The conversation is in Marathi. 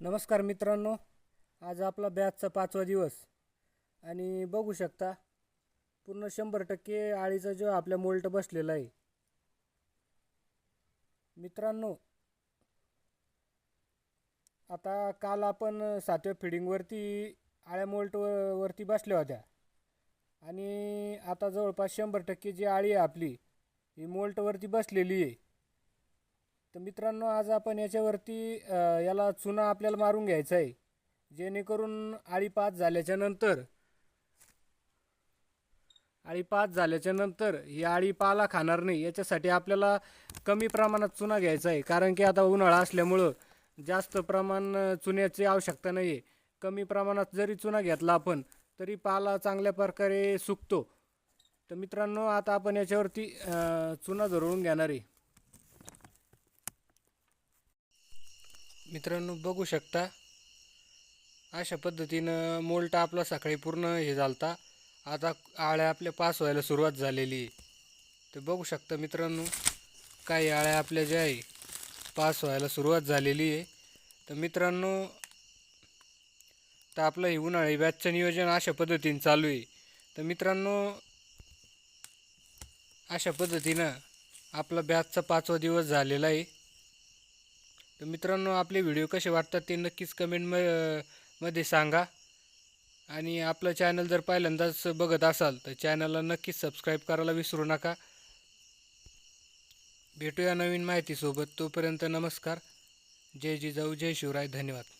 नमस्कार मित्रांनो आज आपला बॅचचा पाचवा दिवस. आणि बघू शकता पूर्ण शंभर टक्के आळीचा जो आपल्या मोल्ट बसलेला आहे. मित्रांनो आता काल आपण सातव्या फिडिंगवरती आळ्या मोल्ट वरती बसल्या होत्या. आणि आता जवळपास शंभर टक्के जी आळी आहे आपली ही मोल्टवरती बसलेली आहे. तर मित्रांनो आज आपण याच्यावरती याला चुना आपल्याला मारून घ्यायचा आहे. जेणेकरून आळी पाच झाल्याच्यानंतर आळी पाच झाल्याच्यानंतर ही आळी पाला खाणार नाही. याच्यासाठी आपल्याला कमी प्रमाणात चुना घ्यायचा आहे. कारण की आता उन्हाळा असल्यामुळं जास्त प्रमाण चुन्याची आवश्यकता नाही आहे कमी प्रमाणात जरी चुना घेतला आपण तरी पाला चांगल्या प्रकारे सुकतो. तर मित्रांनो आता आपण याच्यावरती चुना धरून घेणार आहे. मित्रांनो बघू शकता अशा पद्धतीनं मोल्ट आपला सकाळी पूर्ण हे झालता. आता आळ्या आपल्या पास व्हायला सुरुवात झालेली आहे. तर बघू शकता मित्रांनो काही आळ्या आपल्या ज्या आहे पास व्हायला सुरुवात झालेली आहे. तर मित्रांनो तर आपलं हे उन्हाळी बॅचचं नियोजन अशा पद्धतीनं चालू आहे. तर मित्रांनो अशा पद्धतीनं आपला बॅचचा पाचवा दिवस झालेला आहे. तर मित्रांनो आपले व्हिडिओ कसे वाटतात ते नक्कीच कमेंट म मध्ये सांगा. आणि आपलं चॅनल जर पहिल्यांदाच बघत असाल तर चॅनलला नक्कीच सबस्क्राईब करायला विसरू नका. भेटूया नवीन माहितीसोबत. तोपर्यंत नमस्कार. जय जिजाऊ जय शिवराय. धन्यवाद.